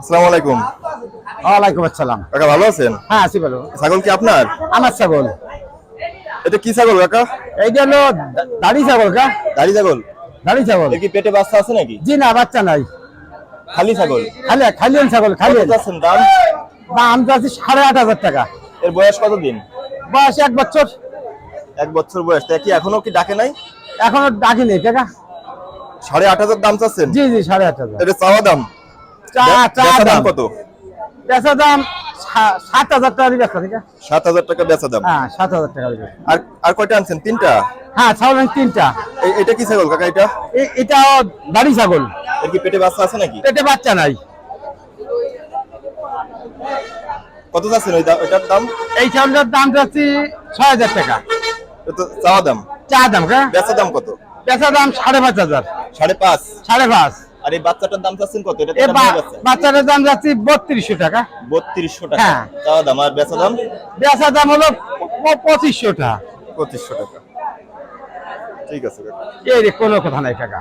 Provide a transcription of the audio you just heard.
আসসালামু আলাইকুম। ওয়ালাইকুম আসসালাম। কাকা ভালো আছেন? হ্যাঁ আছি বলো ছাগল কি আপনার? আমার ছাগল। এটা কি ছাগল কাকা? এইটা হলো দাড়ি ছাগল কা? দাড়ি ছাগল? দাড়ি ছাগল। কি পেটে বাচ্চা আছে নাকি? জি না বাচ্চা নাই। খালি ছাগল? খালি খালিয়ান ছাগল খালিয়ান যাচ্ছেন দাম? দাম চাচ্ছি সাড়ে আট হাজার টাকা। এর বয়স কত দিন বয়স এক বছর। এক বছর বয়স। তা কি এখনও কি ডাকে নাই? এখনও ডাকিনি টাকা সাড়ে আট হাজার দাম চাচ্ছেন? জি জি সাড়ে আট হাজার। এটা চাওয়া দাম? দাম কত? পেঁচা দাম সাত হাজার টাকা বেচা ঠিক সাত হাজার টাকা বেচা দাম? হ্যাঁ সাত হাজার টাকা বেচা আর আর কয়টা আনছেন? তিনটা? হ্যাঁ ছাগল তিনটা। এটা কি ছাগল কাকা এটা? এ- এটাও ছাগল। এর কি পেটে বাচ্চা আছে নাকি? পেটে বাচ্চা নাই। কত যাচ্ছেন ওইটার দাম? এই ছাগলটার দাম যাচ্ছি ছয় হাজার টাকা। চাওয়া দাম। চা দাম বেচা দাম কত? দাম সাড়ে পাঁচ হাজার। সাড়ে পাঁচ? সাড়ে পাঁচ। আর এই বাচ্চাটার দাম চাচ্ছেন কত? এটা বাচ্চাটার দাম যাচ্ছে বত্রিশশো টাকা। বত্রিশশো টাকা। হ্যাঁ। চাওয়া দাম। আর বেচা দাম? বেচা দাম হলো পঁচিশশো টাকা। পঁচিশশো টাকা। ঠিক আছে এই রে কোনো কথা নাই টাকা।